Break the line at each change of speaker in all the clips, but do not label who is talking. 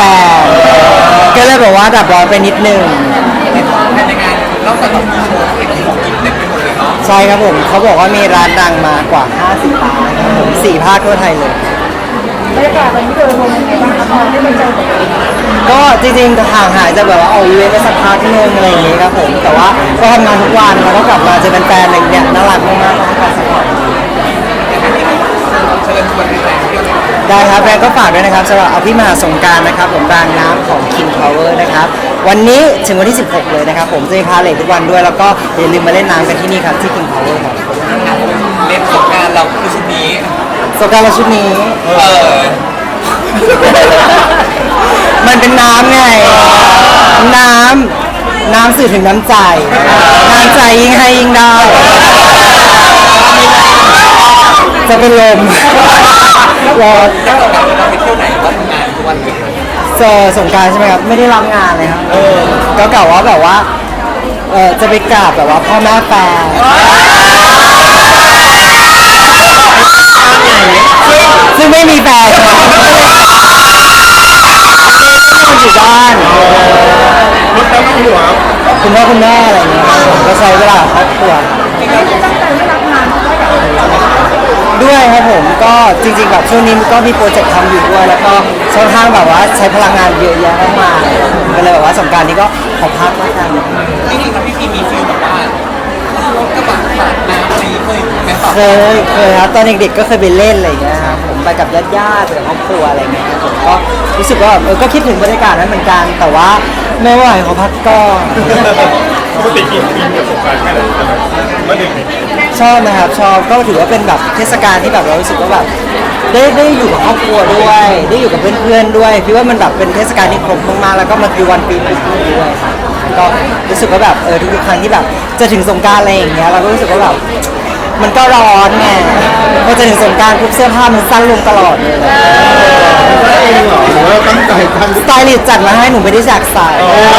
น ก็เลยแบบว่าดับร้อนไปนิดนึง
ในงานนอกจากแบบมีโชว์เห็นของกินเต็มไปหมดเลยเนาะ
ใช่ครับผม เขาบอกว่ามีร้านดังมากว่า 50ร้านครับผมสี่ภาคทั่วไทยเลย
บรรยากาศวันนี้โดยรวมเป็นไงบ้างคะตอนที่ไปเจอตัวเอง
ก็จริงๆห่างหายจากแบบว่าออกอีเวนต์ไปสักพักนึงอะไรอย่างงี้ครับผม แต่ว่าก็ทำงานทุกวันแล้วก็กลับมาเจอแฟนๆอะไรอย่างเงี้ยน่ารักมากๆต้องการสปอร์ต
เชิญชวนแฟ
ได้ครับแฟนก็ฝากด้วยนะครับสำหรับอภิมหาสงกรารนะครับ ผมรางน้ำของ King Power นะครับ วันนี้ถึงวันที่ 16 เลยนะครับ ผมจะมีพาเลททุกวันด้วย แล้วก็อย่าลืมมาเล่นน้ำกันที่นี่ครับที่ King Power ครับ
เล่นสงกรารเราคือชุดนี้
สงกรารชุดนี้
เออ
มันเป็นน้ำไง น้ำ น้ำสื่อถึงน้ำใจ น้ำใจยิ่งให้ยิ่งได้ จะเป็นลม รอ
ถ้าเราเราไปเที่ยวไหนก็ทำงานทุกวันเลย
เจอสงกรารใช่ไหมครับ ไม่ได้รับงานเลยครับก็กล่าวว่าแบบว่าเออจะไปกราบแบบว่าพ่อแม่แฟนซึ่งไม่มีแฟนครับก็เลยไม่นอนอยู่บ้าน
รถแล้วต้องหัว
คุณพ่อคุณแม่อะไรอย่างเงี้ยครับผมก็ใช้เวลากับครอบครัว
ไม่ได้ตั้งใจไม่รับงานเพราะว่าอยาก
ด้วยครับผมก็จริงๆแบบช่วงนี้ก็มีโปรเจกต์ทำอยู่ด้วยแล้วก็ค่อนข้างแบบว่าใช้พลังงานเยอะแยะมากๆก็เลยแบบว่าสงกรารนี้ก็ขอพักแล้วกัน
จริงๆแล้วพี่พีมีฟิลแบบว่ารถกระบะสาดน้ำอะไรอย่างงี้เคยไหมครับ
เคยเคยครับตอนเด็กๆก็เคยไปเล่นอะไรอย่างเงี้ยครับผมไปกับญาติๆไปกับครอบครัวอะไรเงี้ยครับผมก็รู้สึกว่าเออก็คิดถึงบรรยากาศนั้นเหมือนกัน แต่ว่าไม่ไหวขอพักก่อน
ปกติกินกินกับสงกรารแค่ไหนกันเมื่อเด็ก
ชอบนะครับชอบก็ถือว่าเป็นแบบเทศกาลที่แบบเรารู้สึกว่าแบบได้ได้อยู่กับครอบครัวด้วย ได้อยู่กับเพื่อนๆด้วยพี่ว่ามันแบบเป็นเทศกาลที่ครบมากๆแล้วก็มันคือวันปีใหม่ด้วยครับก็รู้สึกว่าแบบเออทุกๆครั้งที่แบบจะถึงสงกรารอะไรอย่างเงี้ยเราก็รู้สึกว่าแบบมันก็ร้อนไงพอจะถึงสงกรารปุ๊บเสื้อผ้ามันสั้นลงตลอดเลย
ว่าเองเหรอหรือว่าตั้งใจทำ
สไตลิสต์จัดมาให้หนูไม่ได้อยากใส่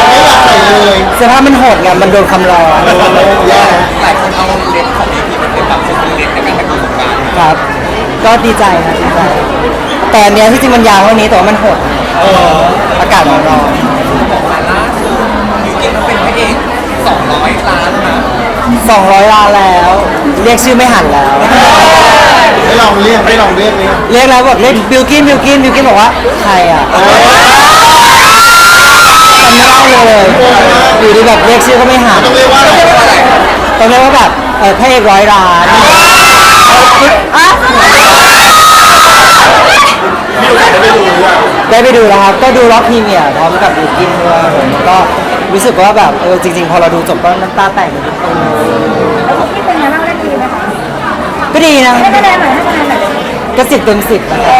ไม่อยากใส่เลย
เสื้อผ้ามันหดไงมันโดนความร้อน
แย่
หลายคนเอา
ครับ ก็ดีใจครับดีใจแต่อันเนี้ยที่จริงมันยาวเท่านี้แต่ว่ามันหดอากาศมันร้อน
บอกมาล่าสุดยูกินมันเป็นพระเอก200 ล้านนะ
200ล้านแล้ว เรียกชื่อไม่หันแล้ว
ไม่ลองเรียกไม่ลองเรียกเนี่ย
เรียกแล้วบอกเรียกบิลกินบิลกินบิลกินบอกว่าใครอะจำไม่ได้เลยอยู่ดีแบบเรียกชื่อก็ไม่หัน
ต้องเรียกว่าอะไร
ต้องเรียกว่าแบบเออพระเอกร้อยล้านอะ
มีโอกาสได้ไปดูอะ
ได้ไปดูแล้วครับ ก็ดูรอบพรีเมียร์พร้อมกับบิลกินด้วยผมก็รู้สึกว่าแบบเออจริง ๆ พอเราดูจบก็น้ำตาแตกเหมือนกัน
แล้วผมคิดเป็นไงบ้างได้ดีไหมคะ
ก็ดีนะ
ให้คะแนนหน่อยให้คะแนนหน่อย
ก็สิบเต็มสิบนะครับ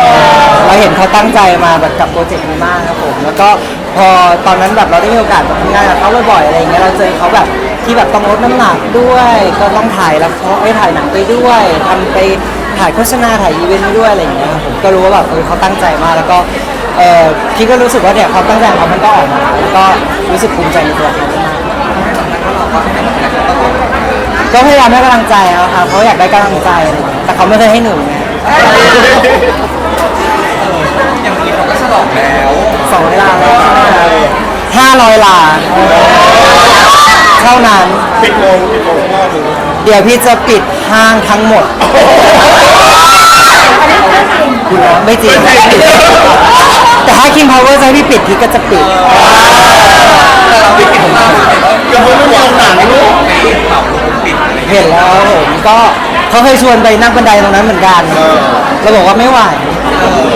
เราเห็นเขาตั้งใจมาแบบกับโปรเจกต์นี้มากครับผม แล้วก็พอตอนนั้นแบบเราได้มีโอกาสแบบทำงานกับเขาบ่อยๆอะไรอย่างเงี้ย เราเจอเขาแบบ ที่แบบต้องลดน้ำหนักด้วย ก็ต้องถ่ายละครไอ้ถ่ายหนังไปด้วยทำไปถ่ายโฆษณาถ่ายอีเวนต์ไปด้วยอะไรอย่างเงี้ยครับผมก็รู้ว่าแบบเออเขาตั้งใจมากแล้วก็เออพี่ก็รู้สึกว่าเนี่ยเขาตั้งใจของเขามันก็ออกมาแล้วก็รู้สึกภูมิใจในตัวเขามากก็พยายามให้กำลังใจเขาครับเขาอยากได้กำลังใจ แต่เขาไม่เคยให้หนูไง
นี้เขาก็ฉลองแล้ว
สองล้านห้าร้อยล้านเท่า นั้น
ปิดโมงปิดโมงพ่อดู
เดี๋ยวพี่จะปิดห้างทั้งหมด คุณนะไม่จริง แต่ถ้า King Power จะให้พี่ปิดพี่ก็จะปิด
แต่เราไม่เห็นภาพเลย
อย่าพูดไม่ลงหนังลูก
ในเผาลงปิดอะไรอย่างเงี้ย
เห็นแล้วผมก็เขาเคยชวนไปนั่งบันไดตรงนั้นเหมือนกันเราบอกว่าไม่ไหว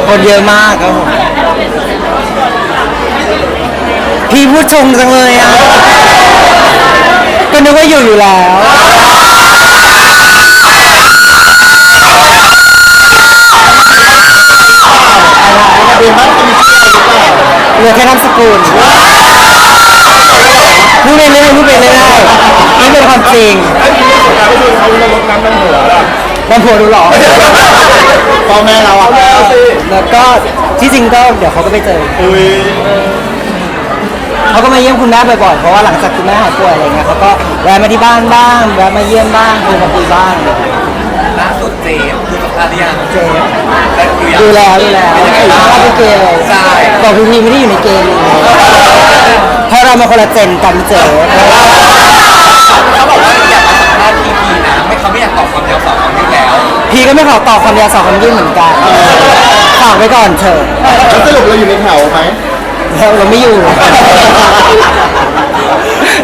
คนเยอะมากครับผมพี่พูดชงจังเลยอะ ก็นึกว่าอยู่อยู่แล้ว
ดูฮัทมีเสื้อหรือเปล่า
เหลือแค่นามสกุลพูดไปเรื่อยพูดไปเรื่อยนี่เป็นความจริง
ไอ้ที่สงกรารไปดูเขาลดน้ำน้ำหัวล่ะ
บันผัวดูหรอ
พ่อแม่เราอะแล้วสิ
แล้วก็ที่จริงก็เดี๋ยวเขาก็ไปเจอ
อุ้ย
เขาก็มาเยี่ยมคุณแม่บ่อยๆ เพราะว่าหลังจากคุณแม่หายป่วยอะไรเงี้ยเขาก็แวะมาที่บ้านบ้างแวะมาเยี่ยมบ้างโทรมาคุยบ้าง
ล่าสุดเจมส์ดูสัมภาษณ์หรือยัง
เจมส์
แล้วดูยัง
ดูแล้วดูแล้ว
เป็นยังไงบ้าง
เข้าไปเกม
ใช่
บอกพีพีไม่ได้อยู่ในเกมเลยเพราะเรามาคนละเจนกันเจอ
เขาบอกว่าอยากมาสัมภาษณ์พีพีนะไม่เขาไม่อยากตอบคำยาวสองคำนี้แล้ว
พีก็ไม่ขอตอบคำยาสองคำยื่นเหมือนกันฝากไว้ก่อนเถอะ
แล้วสรุปเราอยู่ในแถวไหม
เราเราไม่อยู่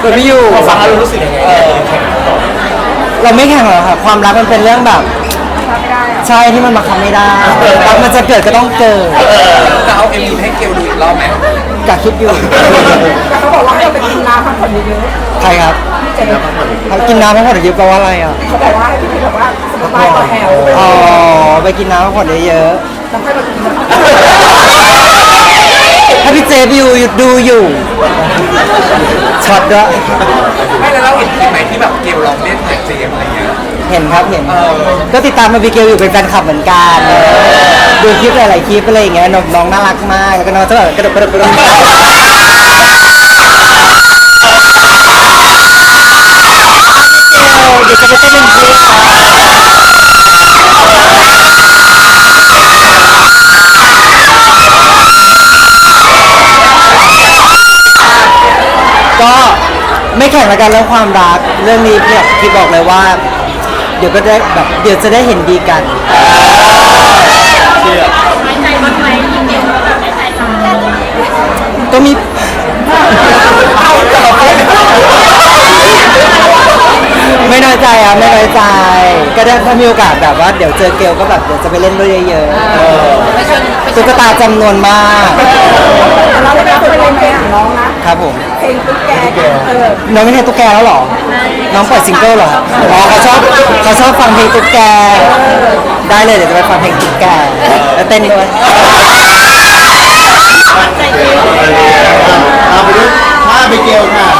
เราไม่อยู่
ฟังแล้วรู้สึกยังไง
เราไม่แข่งหรอกค่ะความรักมันเป็นเรื่องแบบใช่ที่มันบังคับไม่ได้รักมันจะเกิดก็ต้องเกิด
จะเอาเอ็มวีให้เกลดูอีกรอบไหม
กะคิดอยู่
แต่เขาบอกว่าให้เราไปกินน้ำพักผ่อนเยอะ
ใครครับ
ๆเจ๊
เขากินน้ำพักผ่อนเยอะแปลว่าอะไรอะ
เขาบอกว่าให้พี่แบบว่าสบายต่อแถว
อ๋อไปกินน้ำพักผ่อนเยอะ
แล้วค่อยมากินน้
ๆ ถ้าพี่เจฟอยู่ดูอยู่ช็อตด้วย
ไม่แล้วเราเห็นคลิปไหมที่แบบเกลลองเล่นกับเจมส์อะไรเงี้ย
เห็นครับเห็น
เออ
ก็ติดตามมาบิเกลอยู่เป็นแฟนคลับเหมือนกันดูคลิปหลายๆคลิปอะไรอย่างเงี้ยน้องน้องน่ารักมากแล้วก็น้องจะแบบกระโดดกระโดดกระโดด แข่งละกันเรื่องความรัก เรื่องนี้เนี่ยพี่บอกเลยว่า เดี๋ยวก็ได้แบบเดี๋ยวจะได้เห็นดีกันก็มีไม่น้อยใจอะไม่น้อยใจ ก็ได้ถ้ามีโอกาสแบบว่าเดี๋ยวเจอเกลก็แบบเดี๋ยวจะไปเล่นด้วยเยอะๆตุ๊กตาจำนวนมากำ
เราไม่ได้เคยเล่นเพลงของน้องนะ ครับ
ผม
เพลงตุ๊กแกเออ
น้องไม่ใช่ตุ๊กแกแล้วเหรอ น้องปล่อยซิงเกิลเหรออ๋อเขาชอบเขาชอบฟังเพลงตุ๊กแก ได้เลยเดี๋ยวจะไปฟังเพลงตุ๊กแกแล้วเต้นด้วย
เอาไปดูถ้าไปเกลค่ะ